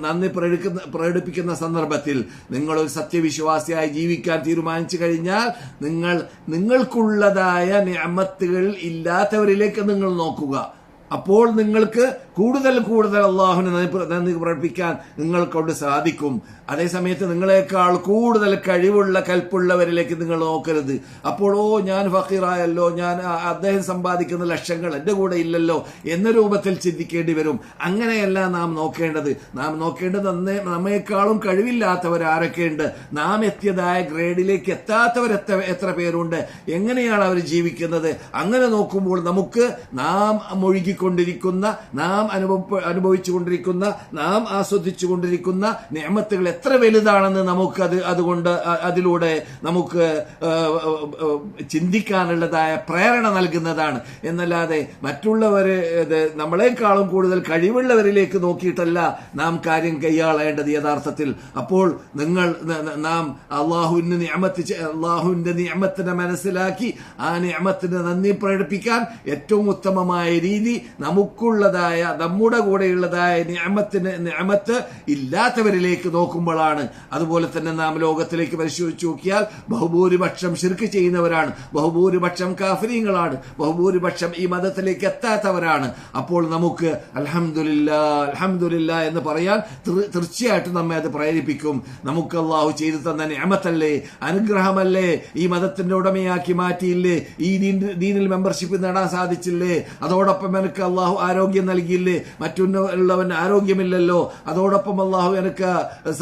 നന്ദി പ്രകടിക്കുന്ന- പ്രകടിപ്പിക്കുന്ന സന്ദർഭത്തിൽ നിങ്ങൾ ഒരു സത്യവിശ്വാസിയായി ജീവിക്കാൻ തീരുമാനിച്ചു കഴിഞ്ഞാൽ നിങ്ങൾ നിങ്ങൾക്കുള്ളതായ നിയമത്തുകൾ ഇല്ലാത്തവരിലേക്ക് നിങ്ങൾ നോക്കുക. അപ്പോൾ നിങ്ങൾക്ക് കൂടുതൽ കൂടുതൽ അള്ളാഹുവിന് നന്ദി പ്ര- നന്ദി പ്രകടിപ്പിക്കാൻ നിങ്ങൾക്കൊണ്ട് സാധിക്കും. അതേസമയത്ത് നിങ്ങളെക്കാൾ കൂടുതൽ കഴിവുള്ള കൽപ്പുള്ളവരിലേക്ക് നിങ്ങൾ നോക്കരുത്. അപ്പോൾ ഓ ഞാൻ ഫക്കീറായല്ലോ ഞാൻ അദ്ദേഹം സമ്പാദിക്കുന്ന ലക്ഷങ്ങൾ എന്റെ കൂടെ ഇല്ലല്ലോ എന്ന രൂപത്തിൽ ചിന്തിക്കേണ്ടി വരും. അങ്ങനെയല്ല നാം നോക്കേണ്ടത്. നാം നോക്കേണ്ടത് അന്നേ നമ്മേക്കാളും കഴിവില്ലാത്തവർ ആരൊക്കെയുണ്ട്? നാം എത്തിയതായ ഗ്രേഡിലേക്ക് എത്താത്തവർ എത്ര എത്ര പേരുണ്ട്? എങ്ങനെയാണ് അവർ ജീവിക്കുന്നത്? അങ്ങനെ നോക്കുമ്പോൾ നമുക്ക് നാം മുഴുകിക്കൊണ്ടിരിക്കുന്ന നാം നാം അനുഭവ അനുഭവിച്ചുകൊണ്ടിരിക്കുന്ന നാം ആസ്വദിച്ചുകൊണ്ടിരിക്കുന്ന നിയമത്തുകൾ എത്ര വലുതാണെന്ന് നമുക്ക് അത് അതുകൊണ്ട് അതിലൂടെ നമുക്ക് ചിന്തിക്കാനുള്ളതായ പ്രേരണ നൽകുന്നതാണ്. എന്നല്ലാതെ മറ്റുള്ളവർ ഇത് നമ്മളെക്കാളും കൂടുതൽ കഴിവുള്ളവരിലേക്ക് നോക്കിയിട്ടല്ല നാം കാര്യം കൈയാളേണ്ടത് യഥാർത്ഥത്തിൽ. അപ്പോൾ നിങ്ങൾ നാം അള്ളാഹുവിന് നിയമത്ത് അള്ളാഹുവിന്റെ നിയമത്തിനെ മനസ്സിലാക്കി ആ നിയമത്തിന് നന്ദി പ്രകടിപ്പിക്കാൻ ഏറ്റവും ഉത്തമമായ രീതി നമുക്കുള്ളതായ നമ്മുടെ കൂടെയുള്ളതായ നിയമത്തിന് നിയമത്ത് ഇല്ലാത്തവരിലേക്ക് നോക്കുമ്പോഴാണ്. അതുപോലെ തന്നെ നാം ലോകത്തിലേക്ക് പരിശോധിച്ച് നോക്കിയാൽ ബഹുഭൂരിപക്ഷം ശിർക്ക് ചെയ്യുന്നവരാണ്. ബഹുഭൂരിപക്ഷം കാഫര്യങ്ങളാണ് ബഹുഭൂരിപക്ഷം ഈ മതത്തിലേക്ക് എത്താത്തവരാണ്. അപ്പോൾ നമുക്ക് അലഹമില്ല അലഹമില്ല എന്ന് പറയാൻ തീർ- തീർച്ചയായിട്ടും നമ്മെ അത് പ്രേരിപ്പിക്കും. നമുക്ക് അള്ളാഹു ചെയ്തു തന്ന നിയമത്തല്ലേ? അനുഗ്രഹമല്ലേ? ഈ മതത്തിന്റെ ഉടമയാക്കി മാറ്റിയില്ലേ? ഈ ദീനിൽ മെമ്പർഷിപ്പ് നേടാൻ സാധിച്ചില്ലേ? അതോടൊപ്പം എനിക്ക് അള്ളാഹു ആരോഗ്യം നൽകിയില്ലേ? മറ്റുള്ളവന് ആരോഗ്യമില്ലല്ലോ. അതോടൊപ്പം അള്ളാഹു എനിക്ക്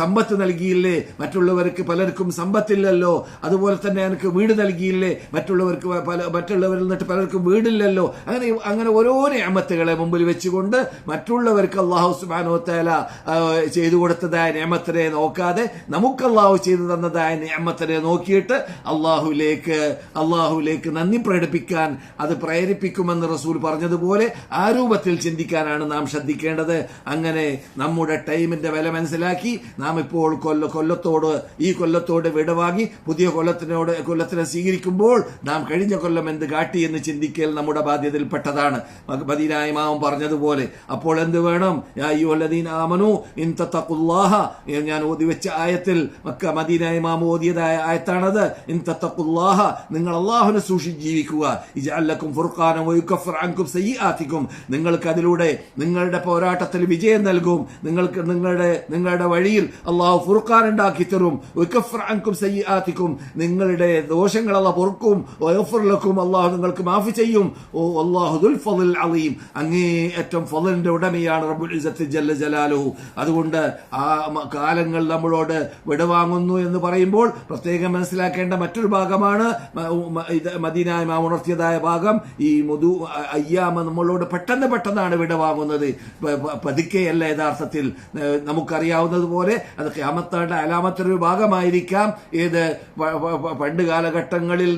സമ്പത്ത് നൽകിയില്ലേ? മറ്റുള്ളവർക്ക് പലർക്കും സമ്പത്തില്ലല്ലോ. അതുപോലെ തന്നെ എനിക്ക് വീട് നൽകിയില്ലേ? മറ്റുള്ളവർക്ക് പല മറ്റുള്ളവരിൽ നിന്നിട്ട് പലർക്കും വീടില്ലല്ലോ. അങ്ങനെ അങ്ങനെ ഓരോ നിയമത്തുകളെ മുമ്പിൽ വെച്ചുകൊണ്ട് മറ്റുള്ളവർക്ക് അള്ളാഹു സുബാനോ തേല ചെയ്തു കൊടുത്തതായ നിയമത്തിനെ നോക്കാതെ നമുക്ക് അള്ളാഹു ചെയ്തു തന്നതായ നിയമത്തിനെ നോക്കിയിട്ട് അള്ളാഹുലേക്ക് അള്ളാഹുലേക്ക് നന്ദി പ്രകടിപ്പിക്കാൻ അത് പ്രേരിപ്പിക്കുമെന്ന് റസൂൽ പറഞ്ഞതുപോലെ ആ രൂപത്തിൽ ചിന്തിക്കാനാണ് നാം ശ്രദ്ധിക്കേണ്ടത്? അങ്ങനെ നമ്മുടെ ടൈമിന്റെ വില മനസ്സിലാക്കി നാം ഇപ്പോൾ കൊല്ല കൊല്ലത്തോട് ഈ കൊല്ലത്തോട് വിടവാങ്ങി പുതിയ കൊല്ലത്തിനോട് കൊല്ലത്തിനെ സ്വീകരിക്കുമ്പോൾ നാം കഴിഞ്ഞ കൊല്ലം എന്ത് കാട്ടി എന്ന് ചിന്തിക്കൽ നമ്മുടെ ബാധ്യതയിൽപ്പെട്ടതാണ്. മദീനായ മാമൻ പറഞ്ഞതുപോലെ അപ്പോൾ എന്ത് വേണം? ആമനു ഇൻ ഞാൻ ഓതി വെച്ച ആയത്തിൽ മക്ക മദീനായ മാമ ഓതിയതായ ആയത്താണത്. ഇൻ തത്തഖുല്ലാഹ നിങ്ങൾ അള്ളാഹുനെ സൂക്ഷിച്ച് ജീവിക്കുക. ഇജഅല്ലക്കും ഫുർഖാനും നിങ്ങൾക്ക് അതിലൂടെ നിങ്ങളുടെ പോരാട്ടത്തിൽ വിജയം നൽകും. നിങ്ങൾക്ക് നിങ്ങളുടെ നിങ്ങളുടെ വഴിയിൽ അള്ളാഹു ഫുർഖാൻ ഉണ്ടാക്കി തരും. വയുക്കഫിർ അൻകും സയ്യിആതിക്കും നിങ്ങളുടെ ദോഷങ്ങൾ അള്ളാഹ് പൊറുക്കും. വയഫിർ ലക്കും. അള്ളാഹു നിങ്ങൾക്ക് മാഫി ചെയ്യും. ഓ അള്ളാഹു ദുൽ ഫളിൽ അലീം. അങ്ങേയറ്റം ഫലിന്റെ ഉടമയാണ് ഇസ്സത്ത് ജല്ല ജലാലുഹു. അതുകൊണ്ട് ആ കാലങ്ങൾ നമ്മളോട് വിടവാങ്ങുന്നു എന്ന് പറയുമ്പോൾ പ്രത്യേകം മനസ്സിലാക്കേണ്ട മറ്റൊരു ഭാഗമാണ് മദീനായ്മ ഉണർത്തിയതായ ഭാഗം. ഈ മുതു അയ്യാമ നമ്മളോട് പെട്ടെന്ന് പെട്ടെന്നാണ് വിടവാങ്ങുന്നത് പ- പതുക്കെയല്ല യഥാർത്ഥത്തിൽ നമുക്കറിയാവുന്നതുപോലെ അത് ക്യാമത്തയുടെ അലാമത്തൊരു ഭാഗമായിരിക്കാം. ഏത് പണ്ട് കാലഘട്ടങ്ങളിൽ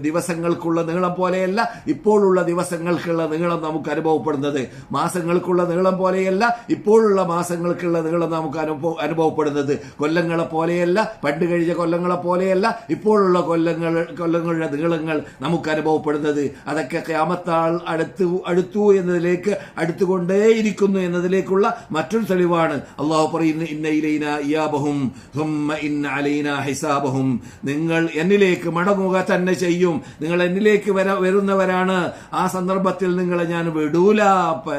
ദിവസങ്ങൾക്കുള്ള നീളം പോലെയല്ല ഇപ്പോഴുള്ള ദിവസങ്ങൾക്കുള്ള നീളം നമുക്ക് അനുഭവപ്പെടുന്നത്. മാസങ്ങൾക്കുള്ള നീളം പോലെയല്ല ഇപ്പോഴുള്ള മാസങ്ങൾക്കുള്ള നീളം നമുക്ക് അനുഭവ അനുഭവപ്പെടുന്നത്. കൊല്ലങ്ങളെ പോലെയല്ല പണ്ട് കഴിഞ്ഞ കൊല്ലങ്ങളെ പോലെയല്ല ഇപ്പോഴുള്ള കൊല്ലങ്ങൾ കൊല്ലങ്ങളുടെ നീളങ്ങൾ നമുക്ക് അനുഭവപ്പെടുന്നത്. അതൊക്കെ ക്യാമത്താൾ അടുത്തു അടുത്തു എന്നതിലേക്ക് അടുത്തുകൊണ്ടേയിരിക്കുന്നു എന്നതിലേക്കുള്ള മറ്റൊരു തെളിവാണ്. അള്ളാഹു പറയുന്നു ഇന്ന ഇയാബഹും ഇന്ന ഹിസാബഹും. നിങ്ങൾ എന്നിലേക്ക് മടങ്ങുക തന്നെ ചെയ്യും. നിങ്ങൾ എന്നിലേക്ക് വര വരുന്നവരാണ്. ആ സന്ദർഭത്തിൽ നിങ്ങളെ ഞാൻ വിടൂല.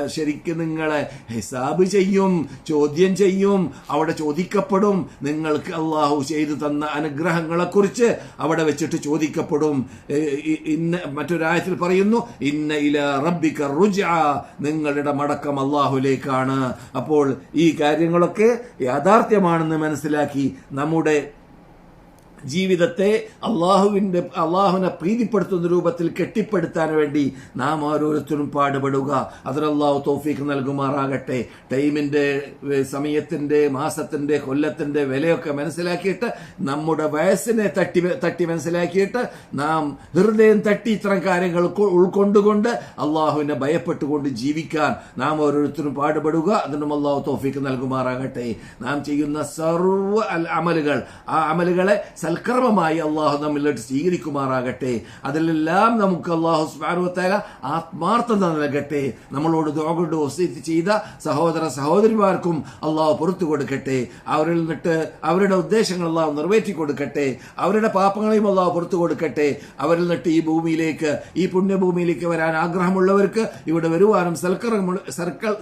ശരിക്കും നിങ്ങളെ ഹിസാബ് ചെയ്യും ചോദ്യം ചെയ്യും അവിടെ ചോദിക്കപ്പെടും. നിങ്ങൾക്ക് അള്ളാഹു ചെയ്തു തന്ന അനുഗ്രഹങ്ങളെ കുറിച്ച് അവിടെ വെച്ചിട്ട് ചോദിക്കപ്പെടും. ഇന്ന മറ്റൊരായത്തിൽ പറയുന്നു ഇന്ന ഇല റബ്ബിക്ക റുജ നിങ്ങളുടെ മടക്കം അള്ളാഹുലേക്കാണ്. അപ്പോൾ ഈ കാര്യങ്ങളൊക്കെ യാഥാർത്ഥ്യമാണെന്ന് മനസ്സിലാക്കി നമ്മുടെ ജീവിതത്തെ അള്ളാഹുവിന്റെ അള്ളാഹുവിനെ പ്രീതിപ്പെടുത്തുന്ന രൂപത്തിൽ കെട്ടിപ്പടുത്താൻ വേണ്ടി നാം ഓരോരുത്തരും പാടുപെടുക. അതിലല്ലാഹു തോഫീക്ക് നൽകുമാറാകട്ടെ. ടൈമിന്റെ സമയത്തിന്റെ മാസത്തിന്റെ കൊല്ലത്തിന്റെ വിലയൊക്കെ മനസ്സിലാക്കിയിട്ട് നമ്മുടെ വയസ്സിനെ തട്ടി തട്ടി മനസ്സിലാക്കിയിട്ട് നാം ഹൃദയം തട്ടി ഇത്തരം കാര്യങ്ങൾ ഉൾക്കൊണ്ടുകൊണ്ട് അള്ളാഹുവിനെ ഭയപ്പെട്ടുകൊണ്ട് ജീവിക്കാൻ നാം ഓരോരുത്തരും പാടുപെടുക. അതിനും അള്ളാഹു തോഫീക്ക് നൽകുമാറാകട്ടെ. നാം ചെയ്യുന്ന സർവ അമലുകൾ ആ അമലുകളെ സൽക്കർമ്മമായി അള്ളാഹു നമ്മളിലോട്ട് സ്വീകരിക്കുമാറാകട്ടെ. അതിലെല്ലാം നമുക്ക് അള്ളാഹു സ്മാനുവത്തേല ആത്മാർത്ഥത നൽകട്ടെ. നമ്മളോട് ദ്രോഗോട് ഒസ്തിത്ത് ചെയ്ത സഹോദര സഹോദരിമാർക്കും അള്ളാഹു പുറത്തു കൊടുക്കട്ടെ. അവരിൽ നിന്നിട്ട് അവരുടെ ഉദ്ദേശങ്ങൾ അള്ളാഹു നിറവേറ്റി കൊടുക്കട്ടെ. അവരുടെ പാപങ്ങളെയും അള്ളാഹു പുറത്തു കൊടുക്കട്ടെ. അവരിൽ നിന്നിട്ട് ഈ ഭൂമിയിലേക്ക് ഈ പുണ്യഭൂമിയിലേക്ക് വരാൻ ആഗ്രഹമുള്ളവർക്ക് ഇവിടെ വരുവാനും സൽക്കർമ്മ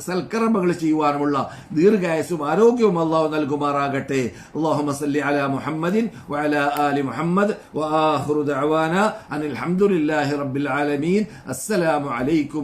സൽക്കർമ്മങ്ങൾ ചെയ്യുവാനുമുള്ള ദീർഘായസും ആരോഗ്യവും അള്ളാഹു നൽകുമാറാകട്ടെ. അള്ളാഹു മസല്ലി അല മുഹമ്മദിൻ വഅല وعلى آل محمد وآخر دعوانا أن الحمد لله رب العالمين. السلام عليكم